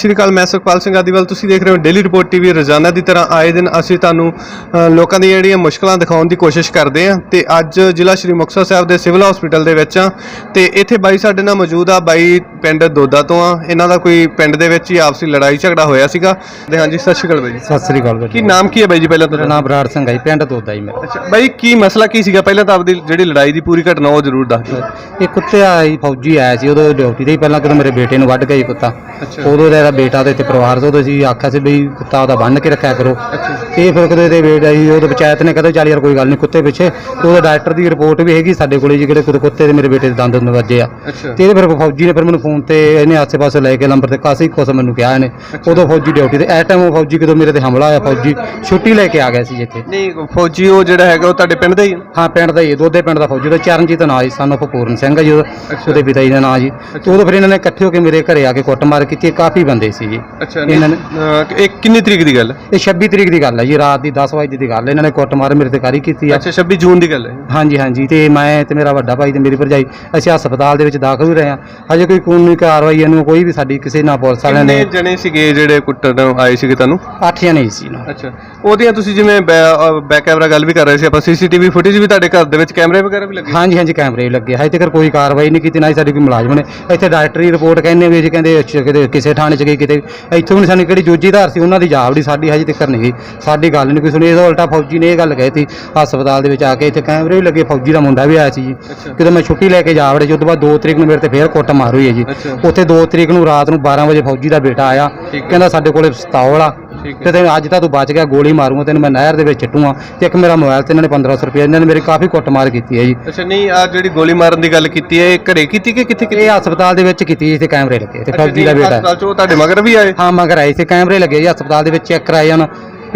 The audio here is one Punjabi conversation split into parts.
ਸ਼੍ਰੀ ਅਕਾਲ ਮੈਂ ਸੁਖਪਾਲ ਸਿੰਘ ਆਦੀਵਾਲ ਤੁਸੀਂ ਦੇਖ ਰਹੇ ਹੋ ਡੇਲੀ ਰਿਪੋਰਟ ਟੀਵੀ ਰੋਜ਼ਾਨਾ ਦੀ ਤਰ੍ਹਾਂ ਆਏ ਦਿਨ ਅਸੀਂ ਤੁਹਾਨੂੰ ਲੋਕਾਂ ਦੀਆਂ ਜਿਹੜੀਆਂ ਮੁਸ਼ਕਲਾਂ ਦਿਖਾਉਣ ਦੀ ਕੋਸ਼ਿਸ਼ ਕਰਦੇ ਹਾਂ ਤੇ ਅੱਜ ਜ਼ਿਲ੍ਹਾ ਸ਼੍ਰੀ ਮੁਕਤਸਰ ਸਾਹਿਬ ਦੇ ਸਿਵਲ ਹਸਪੀਟਲ ਦੇ ਵਿੱਚ ਆ ਤੇ ਇੱਥੇ ਬਾਈ ਸਾਡੇ ਨਾਲ ਮੌਜੂਦ ਆ ਬਾਈ ਪਿੰਡ ਦੋਦਾ ਤੋਂ ਆ ਇਹਨਾਂ ਦਾ ਕੋਈ ਪਿੰਡ ਦੇ ਵਿੱਚ ਹੀ ਆਪਸੀ ਲੜਾਈ ਝਗੜਾ ਹੋਇਆ ਸੀਗਾ। ਤੇ ਹਾਂਜੀ ਸਤਿ ਸ਼੍ਰੀ ਅਕਾਲ ਬਾਈ ਜੀ। ਸਤਿ ਸ੍ਰੀ ਅਕਾਲ ਕੀ ਨਾਮ ਕੀ ਹੈ ਬਾਈ ਜੀ ਪਹਿਲਾਂ ਮੇਰਾ ਤੁਹਾਡਾ ਨਾਮ ਬਰਾੜ ਸਿੰਘ ਹੈ ਜੀ, ਪਿੰਡ ਦੋਦਾ ਜੀ ਮੇਰਾ। ਅੱਛਾ ਬਾਈ ਕੀ ਮਸਲਾ ਕੀ ਸੀਗਾ? ਪਹਿਲਾਂ ਤਾਂ ਆਪਦੀ ਜਿਹੜੀ ਲੜਾਈ ਦੀ ਪੂਰੀ ਘਟਨਾ ਉਹ ਜ਼ਰੂਰ ਦੱਸ ਦਿਓ। ਇਹ ਕੁੱਤੇ ਆਇਆ ਜੀ ਫੌਜੀ ਆਇਆ ਸੀ ਉਦੋਂ ਡਿਊਟੀ ਤੇ ਹੀ ਪਹਿਲਾਂ ਕਿਦੋਂ ਮੇਰੇ ਬੇਟੇ ਨੂੰ ਵੱਢ ਗਿਆ ਜੀ ਕੁੱਤਾ। ਅੱਛਾ। ਉਦੋਂ ਇਹਦਾ ਬੇਟਾ ਤੇ ਇੱਥੇ ਪਰਿਵਾਰ ਤੋਂ ਅਸੀਂ ਆਖਿਆ ਸੀ ਬਈ ਕੁੱਤਾ ਉਹਦਾ ਬੰਨ੍ਹ ਕੇ ਰੱਖਿਆ ਕਰੋ। ਇਹ ਫਿਰ ਕਦੇ ਇਹਦੇ ਬੇਟਾ ਜੀ ਉਹਦੇ ਪੰਚਾਇਤ ਨੇ ਕਹਿੰਦਾ ਚੱਲ ਯਾਰ ਕੋਈ ਗੱਲ ਨਹੀਂ ਕੁੱਤੇ ਪਿੱਛੇ। ਤੇ ਉਹਦੇ ਡਾਕਟਰ ਦੀ ਰਿਪੋਰਟ ਵੀ ਹੈਗੀ ਸਾਡੇ ਕੋਲੇ ਜੀ ਕਿਹੜੇ ਕੁੱਤੇ- ਕੁੱਤੇ ਦੇ ਮੇਰੇ ਬੇਟੇ ਦੇ ਦੰਦ ਨੂੰ ਵੱਜੇ ਆ ਤੇ ਇਹਦੇ ਫਿਰ ਫੌਜੀ ਨੇ ਫਿਰ ਮੈਨੂੰ ਫੋਨ ਤੇ ਇਹਨੇ ਆਸੇ ਪਾਸੇ ਲੈ ਕੇ ਨੰਬਰ ਤੇ ਕਾਸੀ ਕੁਛ ਮੈਨੂੰ ਕਿਹਾ ਇਹਨੇ। ਉਦੋਂ ਫੌਜੀ ਡਿਊਟੀ ਤੇ ਐ ਟਾਈਮ ਉਹ ਫੌਜੀ ਕਿਦੋਂ ਮੇਰੇ ਤੇ ਹਮਲਾ ਹੋਇਆ ਫੌਜੀ ਛੁੱਟੀ ਲੈ ਕੇ ਆ ਗਿਆ ਸੀ ਇੱਥੇ। ਨਹੀਂ ਫੌਜੀ ਉਹ ਜਿਹੜਾ ਹੈਗਾ ਉਹ ਤੁਹਾਡੇ ਪਿੰਡ ਦਾ ਹੀ ਹੈ ਪਿੰਡ ਦਾ ਹੀ ਦੋਦੇ ਪਿੰਡ ਦਾ ਫੌਜੀ ਦਾ ਚਰਨਜੀਤ ਨਾਂ ਜੀ ਸਾਨੂੰ ਪੂਰਨ ਸਿੰਘ ਜੀ ਉਹਦਾ ਪਿਤਾ ਜੀ ਦਾ ਨਾਂ ਜੀ। ਤੇ ਉਦੋਂ ਫਿਰ ਇਹਨਾਂ ਨੇ ਇਕੱਠੇ ਹੋ ਕੇ ਮੇਰੇ ਘਰੇ ਆ ਕੇ ਕੁੱਟਮਾਰ ਕੀਤੀ ਕਾਫੀ ਬੰਦੇ ਸੀ ਜੀ ਅੱਛਾ ਇਹਨਾਂ ਨੇ ਇਹ ਕਿੰਨੀ ਤਰੀਕ ਦੀ ਗੱਲ ਹੈ? ਇਹ 26 ਤਰੀਕ ਦੀ ਗੱਲ ਹੈ ਜੀ ਰਾਤ ਦੀ 10 ਵਜੇ ਦੀ ਗੱਲ ਹੈ। ਇਹਨਾਂ ਨੇ ਕੁੱਟਮਾਰ ਮੇਰੇ ਤੇ ਕਾਰੀ ਕੀਤੀ ਆ ਅੱਛਾ 26 ਜੂਨ ਦੀ ਗੱਲ ਹੈ। ਹਾਂਜੀ ਹਾਂਜੀ ਤੇ ਮੈਂ ਤੇ ਮੇਰਾ ਵੱਡਾ ਭਾਈ ਤੇ ਮੇਰੀ ਭਰਜਾਈ ਅਸੀਂ ਹਸਪਤਾਲ ਦੇ ਵਿੱਚ ਦਾਖਲ ਹੋ ਰਹੇ ਹਾਂ। ਹਜੇ ਕੋਈ ਕਾਨੂੰਨੀ ਕਾਰਵਾਈ ਇਹਨੂੰ ਕੋਈ ਵੀ ਸਾਡੀ ਕਿਸੇ ਨਾ ਪੁਲਿਸ ਵਾਲਿਆਂ ਕਿੰਨੇ ਨੇ ਜਣੇ ਸੀਗੇ ਜਿਹੜੇ ਕੁੱਟਣ ਆਏ ਸੀਗੇ ਤੁਹਾਨੂੰ? ਅੱਠ ਜਣੇ ਸੀ ਨਾ ਅੱਛਾ ਉਹਦੀਆਂ ਤੁਸੀਂ ਜਿਵੇਂ ਬੈਕ ਕੈਮਰਾ ਗੱਲ ਵੀ ਕਰ ਰਹੇ ਸੀ ਆਪਾਂ ਸੀਸੀਟੀਵੀ ਫੁਟੇਜ ਵੀ ਤੁਹਾਡੇ ਘਰ ਦੇ ਵਿੱਚ ਕੈਮਰੇ ਵਗੈਰਾ ਵੀ ਲੱਗੇ? ਹਾਂਜੀ ਹਾਂਜੀ ਕੈਮਰੇ ਵੀ ਲੱਗੇ। ਹਜੇ ਤੱਕ ਕੋਈ ਕਾਰਵਾਈ ਨਹੀਂ ਕੀਤੀ ਨਾ ਹੀ ਸਾਡੀ ਕੋਈ ਮੁਲਾਜ਼ਮ ਨੇ। ਇੱਥੇ ਡਾਇਰੈਕਟਰੀ ਰਿਪੋਰਟ ਕਹਿੰਦੇ ਵੀ ਜੀ ਕਹਿੰਦੇ ਅੱਛਾ ਕਿਤੇ ਕਿਸੇ ਥਾਣੇ 'ਚ ਗਈ ਕਿਤੇ। ਇੱਥੋਂ ਵੀ ਸਾਨੂੰ ਕਿਹੜੀ ਜੋਜੀਦਾਰ ਸੀ ਉਹਨਾਂ ਦੀ ਜਾਵੜੀ ਸਾਡੀ ਹਜੇ ਤੱਕ ਨਹੀਂ ਗਈ। ਸਾਡੀ ਗੱਲ ਨਹੀਂ ਕੋਈ ਸੁਣੀ। ਇਹਦਾ ਉਲਟਾ ਫੌਜੀ ਨੇ ਇਹ ਗੱਲ ਕਹੀ ਸੀ ਹਸਪਤਾਲ ਦੇ ਵਿੱਚ ਆ ਕੇ ਇੱਥੇ ਕੈਮਰੇ ਵੀ ਲੱਗੇ ਫੌਜੀ ਦਾ ਮੁੰਡਾ ਵੀ ਆਇਆ ਸੀ ਜੀ। ਕਿਤੇ ਮੈਂ ਛੁੱਟੀ ਲੈ ਕੇ ਜਾ ਵੜੇ ਜੀ ਉਸ ਤੋਂ ਬਾਅਦ 2 ਤਰੀਕ ਨੂੰ ਮੇਰੇ ਤੇ ਫੇਰ ਕੁੱਟ ਮਾਰ ਹੋਈ ਹੈ ਜੀ। ਉੱਥੇ 2 ਤਰੀਕ ਨੂੰ ਰਾਤ ਨੂੰ 12 ਵਜੇ ਫੌਜੀ ਦਾ ਬੇਟਾ ਆਇਆ। ਕਹਿੰਦਾ ਸਾਡੇ ਕੋਲੇ ਪਿਸਤੌਲ ਆ। ਤੇ ਤੈਨੂੰ ਅੱਜ ਤਾਂ ਤੂੰ ਬਚ ਗਿਆ ਗੋਲੀ ਮਾਰੂੰਗਾ ਤੈਨੂੰ ਮੈਂ ਨਹਿਰ ਦੇ ਵਿੱਚ ਛੱਟੂਆਂ ਤੇ ਇੱਕ ਮੇਰਾ ਮੋਬਾਈਲ ਤੇ ਇਹਨਾਂ ਨੇ 1500 ਰੁਪਏ ਇਹਨਾਂ ਨੇ ਮੇਰੀ ਕਾਫੀ ਕੁੱਟਮਾਰ ਕੀਤੀ ਹੈ ਜੀ। ਅੱਛਾ ਨਹੀਂ ਆ ਜਿਹੜੀ ਗੋਲੀ ਮਾਰਨ ਦੀ ਗੱਲ ਕੀਤੀ ਹੈ ਇਹ ਘਰੇ ਕੀਤੀ ਕਿ ਕਿੱਥੇ ਕੀਤੀ? ਇਹ ਹਸਪਤਾਲ ਦੇ ਵਿੱਚ ਕੀਤੀ ਇੱਥੇ ਕੈਮਰੇ ਲੱਗੇ ਤੇ ਫੌਜੀ ਦਾ ਬੇਟਾ ਹਸਪਤਾਲ ਚ ਤੁਹਾਡੇ ਮਗਰ ਵੀ ਆਏ? ਹਾਂ ਮਗਰ ਆਏ ਸੀ ਕੈਮਰੇ ਲੱਗੇ ਜੀ ਹਸਪਤਾਲ ਦੇ ਵਿੱਚ ਚੈੱਕ ਕਰਾਏ ਹਨ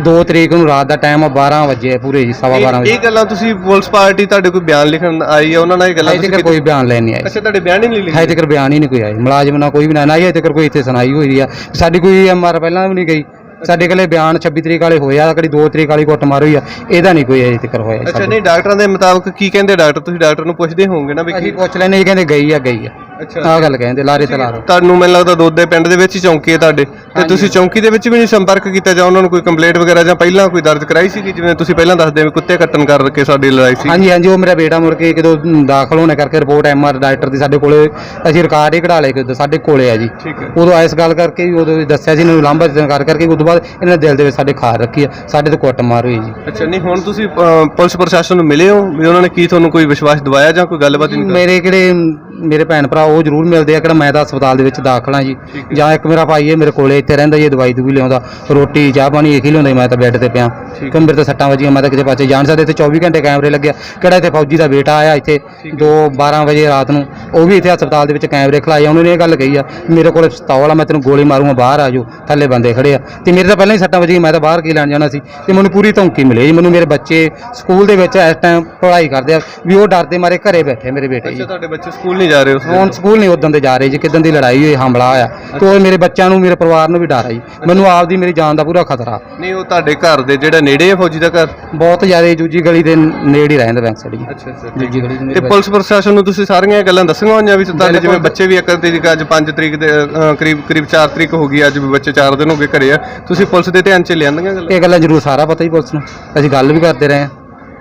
2 ਤਰੀਕ ਨੂੰ ਰਾਤ ਦਾ ਟਾਈਮ ਆ 12 ਵਜੇ ਪੂਰੇ ਜੀ ਸਵਾ 12 ਇਹ ਵਜੇ। ਇਹ ਗੱਲਾਂ ਤੁਸੀਂ ਪੁਲਿਸ ਪਾਰਟੀ ਤੁਹਾਡੇ ਕੋਈ ਬਿਆਨ ਲਿਖਣ ਆਈ ਹੈ ਉਹਨਾਂ ਨਾਲ ਇਹ ਗੱਲਾਂ ਤੁਸੀਂ ਕੋਈ ਬਿਆਨ ਲੈਣ ਨਹੀਂ ਆਇਆ ਅੱਛਾ ਤੁਹਾਡੇ ਬਿਆਨ ਹੀ ਨਹੀਂ ਲਿਖੇ? ਹਜੇ ਤੱਕ ਬਿਆਨ ਹੀ ਨਹੀਂ ਕੋਈ ਆਇਆ ਮੁਲਾਜ਼ਮ ਨਾਲ ਕੋਈ ਵੀ ਨਾ ਨਾ ਹਜੇ ਤੱਕ ਕੋਈ ਇੱਥੇ ਸੁਣਾਈ ਹੋਈ ਆ। ਸਾਡੀ ਕੋਈ ਐਮਆਰ ਪਹਿਲਾਂ ਵੀ ਨਹੀਂ ਗਈ। ਸਾਡੇ ਕੋਲੇ ਬਿਆਨ 26 ਤਰੀਕ ਵਾਲੇ ਹੋਏ ਆ ਕਿਹੜੀ 2 ਤਰੀਕ ਵਾਲੀ ਕੁੱਟ ਮਾਰ ਹੋਈ ਆ ਇਹਦਾ ਨਹੀਂ ਕੋਈ ਅਜੇ ਤੱਕ ਹੋਇਆ ਅੱਛਾ ਸਾਡੇ। ਨਹੀਂ ਡਾਕਟਰਾਂ ਦੇ ਮੁਤਾਬਕ ਕੀ ਕਹਿੰਦੇ? ਡਾਕਟਰ ਤੁਸੀਂ ਡਾਕਟਰ ਨੂੰ ਪੁੱਛਦੇ ਹੋਵੋਗੇ ਨਾ ਵੀ ਅਸੀਂ ਕੀ ਪੁੱਛ ਲੈਨੇ ਜੀ ਕਹਿੰਦੇ ਗਈ ਆ ਗਈ ਆ। ਅੱਛਾ। ਆਹ ਗੱਲ ਕਹਿੰਦੇ ਲਾਰੇ ਤੇ ਲਾਰੋ ਤੁਹਾਨੂੰ ਮੈਨੂੰ ਲੱਗਦਾ ਦੁੱਧ ਦੇ ਪਿੰਡ ਦੇ ਵਿੱਚ ਹੀ ਚੌਂਕੀ ਹੈ ਤੁਹਾਡੇ? ਤੇ ਤੁਸੀਂ ਚੌਂਕੀ ਦੇ ਵਿੱਚ ਵੀ ਨਹੀਂ ਸੰਪਰਕ ਕੀਤਾ ਜਾਂ ਉਹਨਾਂ ਨੂੰ ਕੋਈ ਕੰਪਲੇਂਟ ਵਗੈਰਾ ਜਾਂ ਪਹਿਲਾਂ ਕੋਈ ਦਰਜ ਕਰਾਈ ਸੀ ਜਿਵੇਂ ਤੁਸੀਂ ਪਹਿਲਾਂ ਦੱਸਦੇ ਵੀ ਕੁੱਤੇ ਕੱਟਣ ਕਰਕੇ ਸਾਡੀ ਲੜਾਈ ਸੀ ਹਾਂਜੀ ਹਾਂਜੀ ਉਹ ਮੇਰਾ ਬੇਟਾ ਮੁੜ ਕੇ ਕਿਦੋਂ ਦਾਖਲ ਹੋਣੇ ਕਰਕੇ ਰਿਪੋਰਟ ਐਮਆਰ ਡਾਕਟਰ ਦੀ ਸਾਡੇ ਕੋਲੇ ਅਸੀਂ ਰਿਕਾਰਡ ਹੀ ਕਢਾ ਲਏ ਕਿ ਸਾਡੇ ਕੋਲੇ ਆ ਜੀ। ਠੀਕ ਹੈ। ਉਦੋਂ ਇਸ ਗੱਲ ਕਰਕੇ ਵੀ ਉਦੋਂ ਦੱਸਿਆ ਸੀ ਇਹਨਾਂ ਨੂੰ ਲਾਂਭਾ ਕਰ ਕਰਕੇ ਉਦੋਂ ਬਾਅਦ ਇਹਨਾਂ ਦੇ ਦਿਲ ਦੇ ਵਿੱਚ ਸਾਡੇ ਖਾਰ ਰੱਖੀ ਆ ਸਾਡੇ ਤੇ ਕੁੱਟ ਮਾਰ ਹੋਈ ਜੀ। ਅੱਛਾ ਨਹੀਂ ਹੁਣ ਤੁਸੀਂ ਅ, ਪੁਲਿਸ ਪ੍ਰਸ਼ਾਸਨ ਨੂੰ ਮਿਲੇ ਹੋ? ਵੀ ਉਹਨਾਂ ਨੇ ਕੀ ਤੁਹਾਨੂੰ ਕੋਈ ਵਿਸ਼ਵਾਸ ਦਿਵਾਇਆ ਜਾਂ ਕੋਈ ਗੱਲਬਾਤ ਹੀ ਨਹੀਂ ਮੇਰੇ ਕਿਹੜੇ ਮੇਰੇ ਭੈਣ ਭਰਾ ਉਹ ਜ਼ਰੂਰ ਮਿਲਦੇ ਆ ਕਿਹੜਾ ਮੈਂ ਤਾਂ ਹਸਪਤਾਲ ਦੇ ਵਿੱਚ ਦਾਖਲ ਆ ਜੀ। ਹੈ। ਜਾਂ। ਇੱਕ ਮੇਰਾ ਭਾਈ ਹੈ ਮੇਰੇ ਕੋਲੇ ਇੱਥੇ ਰਹਿੰਦਾ ਜੀ ਦਵਾਈ ਦੂਈ ਲਿਆਉਂਦਾ। ਰੋਟੀ ਚਾਹ ਪਾਣੀ ਇਹੀ ਲਿਆਉਂਦਾ ਜੀ, ਮੈਂ ਤਾਂ ਬੈੱਡ ਤੇ ਪਿਆ। ਠੀਕ ਕਿ ਮੇਰੇ ਤੇ ਸੱਟਾਂ ਵੱਜੀਆਂ ਮੈਂ ਤਾਂ ਕਿਤੇ ਪਾਸੇ ਜਾਣ ਸਕਦੇ। ਇੱਥੇ 24 ਘੰਟੇ ਕੈਮਰੇ ਲੱਗਿਆ ਕਿਹੜਾ ਇੱਥੇ ਫੌਜੀ ਦਾ ਬੇਟਾ ਆਇਆ ਇੱਥੇ 2 12 ਵਜੇ ਰਾਤ ਨੂੰ। ਉਹ ਵੀ ਇੱਥੇ ਹਸਪਤਾਲ ਦੇ ਵਿੱਚ ਕੈਮਰੇ ਖਲਾਏ ਉਹਨਾਂ ਇਹ ਗੱਲ ਕਹੀ ਆ ਮੇਰੇ ਕੋਲੇ ਪਿਸਤੌਲ ਆ ਮੈਂ ਤੈਨੂੰ ਗੋਲੀ ਮਾਰੂੰਗਾ ਬਾਹਰ ਆ ਜਾਓ। ਥੱਲੇ ਬੰਦੇ ਖੜੇ ਆ। ਤੇ ਮੇਰੇ ਤਾਂ ਪਹਿਲਾਂ ਹੀ ਸੱਟਾਂ ਵੱਜੀਆਂ ਮੈਂ ਤਾਂ ਬਾਹਰ ਕੀ ਲੈਣ ਜਾਣਾ ਸੀ? ਤੇ ਮੈਨੂੰ ਪੂਰੀ ਧਮਕੀ ਮਿਲੀ ਜੀ। ਮੈਨੂੰ ਮੇਰੇ ਬੱਚੇ ਸਕੂਲ ਦੇ ਵਿੱਚ ਇਸ ਟਾਈਮ ਪੜ੍ਹਾਈ ਕਰਦੇ ਆ। ਵੀ ਉਹ ਡਰਦੇ ਮਾਰੇ ਘਰੇ ਬੈਠੇ ਮੇਰੇ ਬੇਟੇ ਜੀ। ਅੱਛਾ ਤੁਹਾਡੇ ਬੱਚੇ ਸਕੂਲ ਨਹੀਂ ਜਾ ਰਹੇ ਉਸ ਹੁਣ ਸਕੂਲ ਨਹੀਂ ਉਦੋਂ ਦੇ ਜਾ ਰਹੇ ਜੀ ਕਿਦਾਂ ਦੀ ਲੜਾਈ ਹੋਈ ਹਮਲਾ ਹੋਇਆ। ਤੇ ਉਹ ਮੇਰੇ ਬੱਚਿਆਂ ਨੂੰ ਮੇਰੇ ਪਰਿਵਾਰ ਨੂੰ ਵੀ ਡਰ ਆ ਜੀ। ਮੈਨੂੰ ਆਪਦੀ ਮੇਰੀ ਜਾਨ ਦਾ ਪੂਰਾ ਖਤਰਾ। ਨਹੀਂ ਉਹ ਤੁਹਾਡੇ ਘਰ ਦੇ ਜਿਹੜਾ ਨੇੜੇ ਹੈ ਫੌਜੀ ਦਾ ਘਰ? ਬਹੁਤ ਜ਼ਿਆਦਾ ਜੂਜੀ ਗਲੀ ਦੇ ਨੇੜੇ ਹੀ ਰਹਿੰਦਾ ਬੈਂਕ ਸਾਈਡ ਜੀ। ਅੱਛਾ ਅੱਛਾ ਜੂਜੀ ਗਲੀ ਦੇ ਤੇ ਨੇੜੇ ਪੁਲਿਸ ਪ੍ਰਸ਼ਾਸਨ ਨੂੰ ਤੁਸੀਂ ਸਾਰੀਆਂ ਇਹ ਗੱਲਾਂ ਦੱਸੀਆਂ ਹੋਈਆਂ ਵੀ ਤੁਹਾਡੇ ਜਿਵੇਂ। ਬੱਚੇ ਵੀ ਇੱਕ ਤਰੀਕ ਅੱਜ 5 ਤਰੀਕ ਦੇ ਅ, ਕਰੀਬ ਕਰੀਬ 4 ਤਰੀਕ ਹੋ ਗਈ ਅੱਜ ਵੀ ਬੱਚੇ 4 ਦਿਨ ਹੋ ਗਏ ਘਰੇ ਆ। ਤੁਸੀਂ ਪੁਲਿਸ ਦੇ ਧਿਆਨ 'ਚ ਲਿਆਂਦੀਆਂ ਗੱਲਾਂ? ਇਹ ਗੱਲਾਂ ਜ਼ਰੂਰ ਸਾਰਾ ਪਤਾ ਹੀ ਪੁਲਿਸ ਨੂੰ। ਅਸੀਂ ਗੱਲ ਵੀ ਕਰਦੇ ਰਹੇ ਹਾਂ।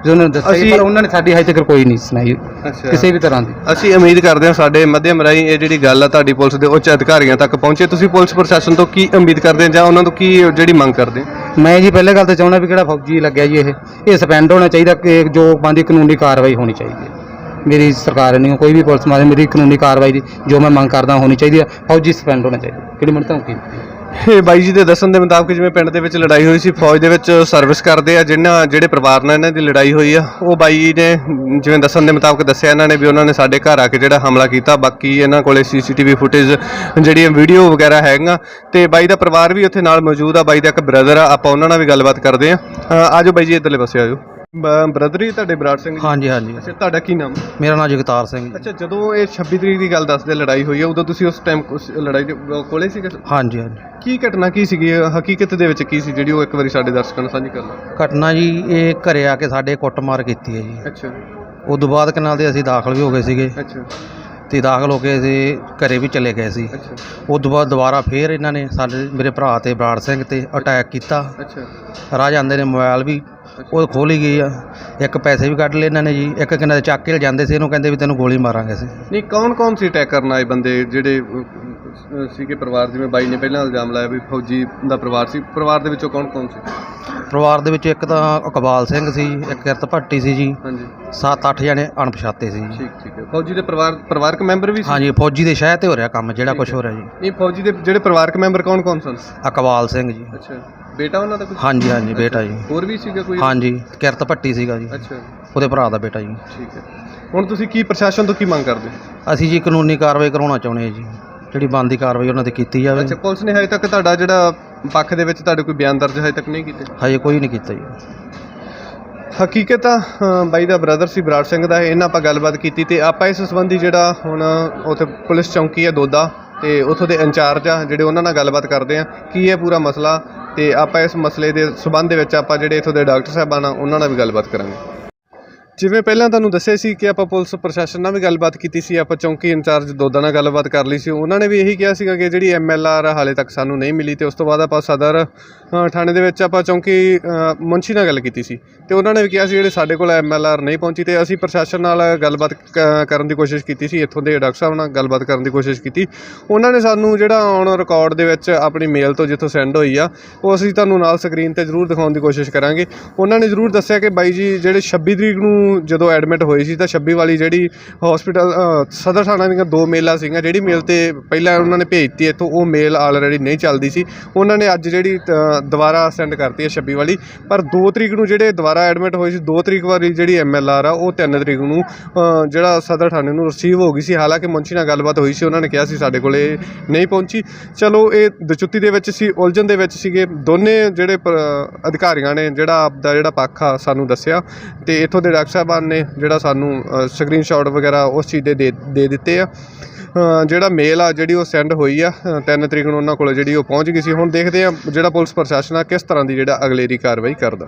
ਜੋ ਉਹਨਾਂ ਨੇ ਦੱਸਿਆ ਅਸੀਂ- ਪਰ ਉਹਨਾਂ ਨੇ ਸਾਡੀ ਹਜੇ ਤੱਕ ਕੋਈ ਨਹੀਂ ਸੁਣਾਈ। ਅੱਛਾ। ਕਿਸੇ ਵੀ ਤਰ੍ਹਾਂ ਦੀ। ਅਸੀਂ ਉਮੀਦ ਕਰਦੇ ਹਾਂ ਸਾਡੇ ਮਾਧਿਅਮ ਰਾਹੀਂ ਇਹ ਜਿਹੜੀ ਗੱਲ ਆ ਤੁਹਾਡੀ ਪੁਲਿਸ ਦੇ ਉੱਚ ਅਧਿਕਾਰੀਆਂ ਤੱਕ ਪਹੁੰਚੇ। ਤੁਸੀਂ ਪੁਲਿਸ ਪ੍ਰਸ਼ਾਸਨ ਤੋਂ ਕੀ ਉਮੀਦ ਕਰਦੇ ਹੋ ਜਾਂ ਉਹਨਾਂ ਤੋਂ ਕੀ ਜਿਹੜੀ ਮੰਗ ਕਰਦੇ ਹੋ? ਮੈਂ ਜੀ ਪਹਿਲੇ ਗੱਲ ਤਾਂ ਚਾਹੁੰਦਾ ਵੀ ਕਿਹੜਾ ਫੌਜੀ ਲੱਗਿਆ ਜੀ ਇਹ। ਇਹ ਸਸਪੈਂਡ ਹੋਣਾ ਚਾਹੀਦਾ ਕਿ ਜੋ ਬੰਦੀ ਕਾਨੂੰਨੀ ਕਾਰਵਾਈ ਹੋਣੀ ਚਾਹੀਦੀ ਹੈ। ਮੇਰੀ ਸਰਕਾਰ ਨਹੀਂ ਕੋਈ ਵੀ ਪੁਲਿਸ ਮਾਰੇ ਮੇਰੀ ਕਾਨੂੰਨੀ ਕਾਰਵਾਈ ਦੀ ਜੋ ਮੈਂ ਮੰਗ ਕਰਦਾ ਹੋਣੀ ਚਾਹੀਦੀ ਹੈ ਫੌਜੀ ਸਸਪੈਂਡ ਹੋਣਾ ਚਾਹੀਦਾ। ਕਿਹੜੀ ਮੈਨੂੰ ਧਮਕੀ ਦਿੱਤੀ ਹੈ। ਇਹ ਬਾਈ ਜੀ ਦੇ ਦੱਸਣ ਦੇ ਮੁਤਾਬਕ ਜਿਵੇਂ ਪਿੰਡ ਦੇ ਵਿੱਚ ਲੜਾਈ ਹੋਈ ਸੀ, ਫੌਜ ਦੇ ਵਿੱਚ ਸਰਵਿਸ ਕਰਦੇ ਆ ਜਿਨ੍ਹਾਂ ਜਿਹੜੇ ਪਰਿਵਾਰ ਨਾਲ ਇਹਨਾਂ ਦੀ ਲੜਾਈ ਹੋਈ ਆ, ਉਹ ਬਾਈ ਜੀ ਨੇ ਜਿਵੇਂ ਦੱਸਣ ਦੇ ਮੁਤਾਬਕ ਦੱਸਿਆ ਇਹਨਾਂ ਨੇ ਵੀ ਉਹਨਾਂ ਨੇ ਸਾਡੇ ਘਰ ਆ ਕੇ ਜਿਹੜਾ ਹਮਲਾ ਕੀਤਾ, ਬਾਕੀ ਇਹਨਾਂ ਕੋਲੇ ਸੀਸੀਟੀਵੀ ਫੁਟੇਜ ਜਿਹੜੀਆਂ ਵੀਡੀਓ ਵਗੈਰਾ ਹੈਗੀਆਂ ਤੇ ਬਾਈ ਦਾ ਪਰਿਵਾਰ ਵੀ ਉੱਥੇ ਨਾਲ ਮੌਜੂਦ ਆ, ਬਾਈ ਦਾ ਇੱਕ ਬ੍ਰਦਰ ਆ, ਆਪਾਂ ਉਹਨਾਂ ਨਾਲ ਵੀ ਗੱਲਬਾਤ ਕਰਦੇ ਆ। ਆਜੋ ਬਾਈ ਜੀ, ਇੱਧਰਲੇ ਪਾਸੇ ਆਜੋ ਬ੍ਰਦਰ ਹੀ ਤੁਹਾਡੇ ਬਰਾੜ ਸਿੰਘ ਜੀ? ਹਾਂਜੀ ਹਾਂਜੀ। ਅੱਛਾ ਤੁਹਾਡਾ ਕੀ ਨਾਮ? ਮੇਰਾ ਨਾਮ ਜਗਤਾਰ ਸਿੰਘ ਜੀ। ਅੱਛਾ ਜਦੋਂ ਇਹ 26 ਤਰੀਕ ਦੀ ਗੱਲ ਦੱਸਦੇ ਲੜਾਈ ਹੋਈ ਆ ਉਦੋਂ ਤੁਸੀਂ ਉਸ ਟਾਈਮ ਲੜਾਈ ਦੇ ਕੋਲੇ ਸੀਗੇ? ਹਾਂਜੀ ਹਾਂਜੀ। ਕੀ ਘਟਨਾ ਕੀ ਸੀਗੀ? ਹਕੀਕਤ ਦੇ ਵਿੱਚ ਕੀ ਸੀ ਜਿਹੜੀ ਉਹ ਇੱਕ ਵਾਰੀ ਸਾਡੇ ਦਰਸ਼ਕਾਂ ਨਾਲ ਸਾਂਝੀ ਕਰ ਲਓ? ਘਟਨਾ ਜੀ ਇਹ ਘਰੇ ਆ ਕੇ ਸਾਡੇ ਕੁੱਟਮਾਰ ਕੀਤੀ ਹੈ ਜੀ। ਅੱਛਾ। ਉਸ ਤੋਂ ਬਾਅਦ ਕਨਾਲ ਦੇ ਅਸੀਂ ਦਾਖਲ ਵੀ ਹੋ ਗਏ ਸੀਗੇ। ਅੱਛਾ। ਤੇ ਦਾਖਲ ਹੋ ਕੇ ਅਸੀਂ ਘਰੇ ਵੀ ਚਲੇ ਗਏ ਸੀ। ਅੱਛਾ। ਉਸ ਤੋਂ ਬਾਅਦ ਦੁਬਾਰਾ ਫੇਰ ਇਹਨਾਂ ਨੇ ਸਾਡੇ ਮੇਰੇ ਭਰਾ ਤੇ ਬਰਾੜ ਸਿੰਘ ਤੇ ਅਟੈਕ ਕੀਤਾ। ਅੱਛਾ। ਰਾਹ ਜਾਂਦੇ ਨੇ ਮੋਬਾਈਲ ਵੀ ਉਹ ਖੋਲੀ ਗਈ ਆ। ਇੱਕ ਪੈਸੇ ਵੀ ਕੱਢ ਲਏ ਇਹਨਾਂ ਨੇ ਜੀ। ਇੱਕ ਕਿੰਨਾ ਚੱਕ ਕੇ ਜਾਂਦੇ ਸੀ। ਇਹਨੂੰ ਕਹਿੰਦੇ ਵੀ ਤੈਨੂੰ ਗੋਲੀ ਮਾਰਾਂਗੇ ਅਸੀਂ। ਨਹੀਂ ਕੌਣ ਕੌਣ ਸੀ ਅਟੈਕ ਕਰਨ ਆਏ ਬੰਦੇ ਜਿਹੜੇ ਅਹ, ਅਹ, ਸੀਗੇ ਪਰਿਵਾਰ ਜਿਵੇਂ ਬਾਈ ਨੇ ਪਹਿਲਾਂ ਇਲਜ਼ਾਮ ਲਾਇਆ ਵੀ ਫੌਜੀ ਦਾ ਪਰਿਵਾਰ ਸੀ। ਪਰਿਵਾਰ ਦੇ ਵਿੱਚੋਂ ਕੌਣ ਕੌਣ ਸੀ? ਪਰਿਵਾਰ ਦੇ ਵਿੱਚ ਇੱਕ ਤਾਂ ਇਕਬਾਲ ਸਿੰਘ ਸੀ ਇੱਕ ਕਿਰਤ ਭੱਟੀ ਸੀ ਜੀ। ਹਾਂਜੀ। 7-8 ਜਣੇ ਅਣਪਛਾਤੇ ਸੀ ਜੀ। ਠੀਕ ਠੀਕ ਹੈ। ਫੌਜੀ ਦੇ ਪਰਿਵਾਰ ਪਰਿਵਾਰਕ ਮੈਂਬਰ ਵੀ ਸੀ? ਹਾਂਜੀ ਫੌਜੀ ਦੇ ਸ਼ਹਿਰ ਤੇ ਹੋ ਰਿਹਾ ਕੰਮ ਜਿਹੜਾ ਕੁਝ ਹੋ। ਰਿਹਾ ਜੀ। ਨਹੀਂ ਫੌਜੀ ਦੇ ਜਿਹੜੇ ਪਰਿਵਾਰਕ ਮੈਂਬਰ ਕੌਣ ਕੌਣ ਸਨ? ਇਕਬਾਲ ਸਿੰਘ ਜੀ। ਅੱਛਾ। ਬੇਟਾ ਉਹਨਾਂ ਦਾ ਕੋਈ? ਹਾਂਜੀ ਹਾਂਜੀ ਬੇਟਾ ਜੀ। ਹੋਰ ਵੀ ਸੀਗਾ ਕੋਈ? ਹਾਂਜੀ ਕਿਰਤ ਭੱਟੀ ਸੀਗਾ ਜੀ। ਅੱਛਾ। ਉਹਦੇ ਭਰਾ ਦਾ ਬੇਟਾ ਜੀ। ਠੀਕ ਹੈ। ਹੁਣ ਤੁਸੀਂ ਕੀ ਪ੍ਰਸ਼ਾਸਨ ਤੋਂ ਕੀ ਮੰਗ ਕਰਦੇ? ਅਸੀਂ ਜੀ ਕਾਨੂੰਨੀ ਕਾਰਵਾਈ ਕਰਾਉਣਾ ਚਾਹੁੰਦੇ ਹਾਂ ਜੀ। ਜਿਹੜੀ ਬਣਦੀ ਕਾਰਵਾਈ ਉਹਨਾਂ ਤੇ ਕੀਤੀ ਜਾਵੇ। ਅੱਛਾ ਪੁਲਿਸ ਨੇ ਹਜੇ ਤੱਕ ਤੁਹਾਡਾ ਜਿਹੜਾ ਪੱਖ ਦੇ ਵਿੱਚ ਤੁਹਾਡੇ ਕੋਈ ਬਿਆਨ ਦਰਜ ਹਜੇ ਤੱਕ ਨਹੀਂ ਕੀਤੇ? ਹਜੇ ਕੋਈ ਨਹੀਂ ਕੀਤਾ ਜੀ। ਹਕੀਕਤ ਆ ਅ, ਬਾਈ ਦਾ ਬ੍ਰਦਰ ਸੀ ਬਰਾੜ ਸਿੰਘ ਦਾ ਇਹਨਾਂ ਆਪਾਂ ਗੱਲਬਾਤ ਕੀਤੀ ਤੇ ਆਪਾਂ ਇਸ ਸੰਬੰਧੀ ਜਿਹੜਾ ਹੁਣ ਉੱਥੇ ਪੁਲਿਸ ਚੌਂਕੀ ਹੈ ਦੋਦਾ ਤੇ ਉੱਥੋਂ ਦੇ ਇੰਚਾਰਜ ਆ ਜਿਹੜੇ ਉਹਨਾਂ ਨਾਲ ਗੱਲਬਾਤ ਕਰਦੇ ਆ ਕੀ ਹੈ ਪੂਰਾ ਮਸਲਾ ਤੇ ਆਪਾਂ ਇਸ ਮਸਲੇ ਦੇ ਸਬੰਧ ਦੇ ਵਿੱਚ ਆਪਾਂ ਜਿਹੜੇ ਇੱਥੋਂ ਦੇ ਡਾਕਟਰ ਸਾਹਿਬਾਨ ਆ ਉਹਨਾਂ ਨਾਲ ਵੀ ਗੱਲਬਾਤ ਕਰਾਂਗੇ। ਜਿਵੇਂ ਪਹਿਲਾਂ ਤੁਹਾਨੂੰ ਦੱਸਿਆ ਸੀ ਕਿ ਆਪਾਂ ਪੁਲਿਸ ਪ੍ਰਸ਼ਾਸਨ ਨਾਲ ਵੀ ਗੱਲਬਾਤ ਕੀਤੀ ਸੀ ਆਪਾਂ ਚੌਂਕੀ ਇੰਚਾਰਜ ਦੋਦਾ ਨਾਲ ਗੱਲਬਾਤ ਕਰ ਲਈ ਸੀ ਉਹਨਾਂ ਨੇ ਵੀ ਇਹੀ ਕਿਹਾ ਸੀਗਾ ਕਿ ਜਿਹੜੀ ਐਮਐਲਆਰ ਹਾਲੇ ਤੱਕ ਸਾਨੂੰ ਨਹੀਂ ਮਿਲੀ ਤੇ ਉਸ ਤੋਂ ਬਾਅਦ ਆਪਾਂ ਸਦਰ ਥਾਣੇ ਦੇ ਵਿੱਚ ਆਪਾਂ ਚੌਂਕੀ ਅ, ਮੁਨਸ਼ੀ ਨਾਲ ਗੱਲ ਕੀਤੀ ਸੀ ਤੇ ਉਹਨਾਂ ਨੇ ਵੀ ਕਿਹਾ ਸੀ ਜਿਹੜੇ ਸਾਡੇ ਕੋਲ ਐਮਐਲਆਰ ਨਹੀਂ ਪਹੁੰਚੀ ਤੇ ਅਸੀਂ ਪ੍ਰਸ਼ਾਸਨ ਨਾਲ ਗੱਲਬਾਤ ਕ- ਕਰਨ ਦੀ ਕੋਸ਼ਿਸ਼ ਕੀਤੀ ਸੀ ਇੱਥੋਂ ਦੇ ਡਾਕਟਰ ਸਾਹਿਬ ਨਾਲ ਗੱਲਬਾਤ ਕਰਨ ਦੀ ਕੋਸ਼ਿਸ਼ ਕੀਤੀ। ਉਹਨਾਂ ਨੇ ਸਾਨੂੰ ਜਿਹੜਾ ਔਨ ਰਿਕਾਰਡ ਦੇ ਵਿੱਚ ਆਪਣੀ ਮੇਲ ਤੋਂ ਜਿੱਥੋਂ ਸੈਂਡ ਹੋਈ ਆ ਉਹ ਅਸੀਂ ਤੁਹਾਨੂੰ ਨਾਲ ਸਕਰੀਨ ਤੇ ਜ਼ਰੂਰ ਦਿਖਾਉਣ ਦੀ ਕੋਸ਼ਿਸ਼ ਕਰਾਂਗੇ। ਉਹਨਾਂ ਨੇ ਜ਼ਰੂਰ ਦੱਸਿਆ ਕਿ ਬਾਈ ਜੀ ਜਿਹੜੇ 26 ਤਰੀਕ ਨੂੰ ਜਦੋਂ ਐਡਮਿਟ ਹੋਈ ਸੀ ਤਾਂ 26 ਵਾਲੀ ਜਿਹੜੀ ਹਸਪੀਟਲ ਸਦਰ ਥਾਣਾ ਦੀਆਂ ਦੋ ਮੇਲਾਂ ਸੀਗੀਆਂ, ਜਿਹੜੀ ਮੇਲ ਤੇ ਪਹਿਲਾਂ ਉਹਨਾਂ ਨੇ ਭੇਜਤੀ ਇੱਥੋਂ, ਉਹ ਮੇਲ ਆਲਰੇਡੀ ਨਹੀਂ ਚੱਲਦੀ ਸੀ। ਉਹਨਾਂ ਨੇ ਅੱਜ ਜਿਹੜੀ ਦੁਬਾਰਾ ਸੈਂਡ ਕਰਤੀ ਹੈ 26 ਵਾਲੀ। ਪਰ 2 ਤਰੀਕ ਨੂੰ ਜਿਹੜੇ ਦੁਬਾਰਾ ਐਡਮਿਟ ਹੋਈ ਸੀ 2 ਤਰੀਕ ਵਾਲੀ ਜਿਹੜੀ ਐਮਐਲਆਰ ਆ, ਉਹ 3 ਤਰੀਕ ਨੂੰ ਜਿਹੜਾ ਸਦਰ ਥਾਣੇ ਨੂੰ ਰਿਸੀਵ ਹੋ ਗਈ ਸੀ। ਹਾਲਾਂਕਿ ਮੁੰਸ਼ੀ ਨਾਲ ਗੱਲਬਾਤ ਹੋਈ ਸੀ, ਉਹਨਾਂ ਨੇ ਕਿਹਾ ਸੀ ਸਾਡੇ ਕੋਲੇ ਨਹੀਂ ਪਹੁੰਚੀ। ਚਲੋ, ਇਹ ਦਚੁੱਤੀ ਦੇ ਵਿੱਚ ਸੀ, ਉਲਝਣ ਦੇ ਵਿੱਚ ਸੀਗੇ। ਦੋਨੇ ਜਿਹੜੇ ਅਧਿਕਾਰੀਆਂ ਨੇ ਜਿਹੜਾ ਆਪ ਦਾ ਜਿਹੜਾ ਪੱਖ ਆ, ਸਾਨੂੰ ਦੱਸਿਆ। ਤੇ ਇੱਥੋਂ ਦੇ ਡਾਕਟਰ ਸਾਹਿਬਾਨ ਨੇ ਜਿਹੜਾ ਸਾਨੂੰ ਸਕਰੀਨਸ਼ਾਟ ਵਗੈਰਾ ਉਸ ਚੀਜ਼ ਦੇ ਦੇ ਦੇ ਦਿੱਤੇ ਆ। ਜਿਹੜਾ ਮੇਲ ਆ ਜਿਹੜੀ ਉਹ ਸੈਂਡ ਹੋਈ ਆ 3 ਤਰੀਕ ਨੂੰ ਉਹਨਾਂ ਕੋਲ ਜਿਹੜੀ ਉਹ ਪਹੁੰਚ ਗਈ ਸੀ। ਹੁਣ ਦੇਖਦੇ ਆ ਜਿਹੜਾ ਪੁਲਿਸ ਪ੍ਰਸ਼ਾਸਨ ਆ ਕਿਸ ਤਰ੍ਹਾਂ ਦੀ ਜਿਹੜਾ ਅਗਲੇਰੀ ਕਾਰਵਾਈ ਕਰਦਾ।